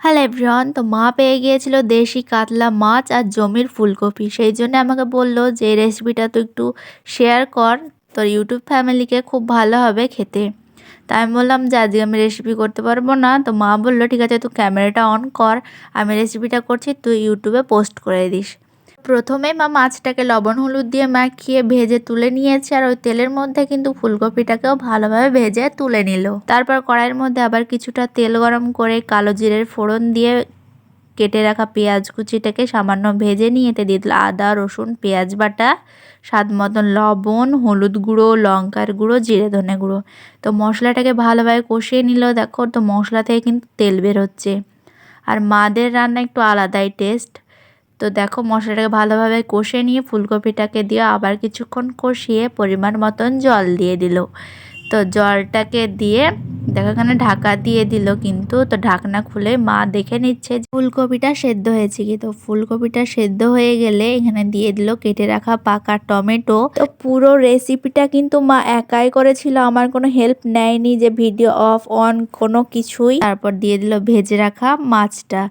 Hello everyone, তো মা পেয়ে গিয়েছিল দেশি কাতলা মাছ আর জমির ফুলকপি। সেই জন্য আমাকে বলল যে, এই রেসিপিটা তুই একটু শেয়ার কর, তোর ইউটিউব ফ্যামিলিকে খুব ভালো হবে খেতে। তা আমি বললাম যে, আজকে আমি রেসিপি করতে পারব না। তো মা বলল, ঠিক আছে, তুই ক্যামেরাটা অন কর, আমি রেসিপিটা করছি, তুই ইউটিউবে পোস্ট করে দিস। প্রথমে মা মাছটাকে লবণ হলুদ দিয়ে মাখিয়ে ভেজে তুলে নিয়েছে আর ওই তেলের মধ্যে কিন্তু ফুলকপিটাকেও ভালোভাবে ভেজে তুলে নিল। তারপর কড়াইয়ের মধ্যে আবার কিছুটা তেল গরম করে কালো জিরের ফোড়ন দিয়ে কেটে রাখা পেঁয়াজ কুচিটাকে সামান্য ভেজে নিয়ে এতে দিয়ে দিল আদা, রসুন, পেঁয়াজ বাটা, স্বাদ মতন লবণ, হলুদ গুঁড়ো, লঙ্কার গুঁড়ো, জিরে ধনে গুঁড়ো। তো মশলাটাকে ভালোভাবে কষিয়ে নিল। দেখো তো মশলা থেকে কিন্তু তেল বেরোচ্ছে আর মাদের রান্না একটু আলাদাই টেস্ট। তো দেখো মশলাটাকে ভালোভাবে কষে নিয়ে ফুলকপিটাকে দিয়ে আবার কিছুক্ষণ কষিয়ে পরিমাণ মতন জল দিয়ে দিল। তো জলটাকে দিয়ে দেখো এখানে ঢাকা দিয়ে দিল কিন্তু, তো ঢাকনা খুলে মা দেখে নিচ্ছে ফুলকপিটা সেদ্ধ হয়েছে কি। তো ফুলকপিটা সেদ্ধ হয়ে গেলে এখানে দিয়ে দিল কেটে রাখা পাকা টমেটো। তো পুরো রেসিপিটা কিন্তু মা একাই করেছিল, আমার কোনো হেল্প নেয়নি যে ভিডিও অফ, অন কোনো কিছুই। তারপর দিয়ে দিল ভেজে রাখা মাছটা।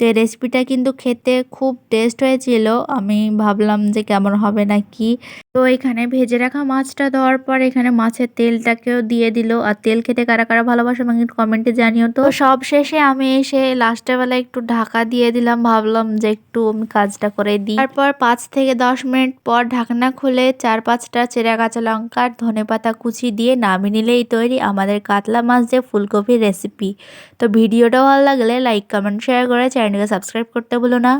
তো এই রেসিপিটা কিন্তু খেতে খুব টেস্ট হয়েছিল। আমি ভাবলাম যে কেমন হবে না কি। তো এখানে ভেজে রাখা মাছটা দেওয়ার পর এখানে মাছের তেলটাকেও দিয়ে দিল। আর তেল খেতে কারা কারা ভালোবাসে আমাকে কমেন্টে জানিও তো। সব শেষে আমি এসে লাস্টের বেলা একটু ঢাকা দিয়ে দিলাম। ভাবলাম যে একটু আমি কাজটা করে দিই। তারপর পাঁচ থেকে দশ মিনিট পর ঢাকনা খুলে চার পাঁচটা চেরা কাঁচা লঙ্কা ধনে পাতা কুচি দিয়ে নামিয়ে নিলেই তৈরি আমাদের কাতলা মাছ দিয়ে ফুলকপির রেসিপি তো ভিডিওটা ভালো লাগলে লাইক কমেন্ট শেয়ার করে চ্যানেলকে সাবস্ক্রাইব করতে ভুলো না।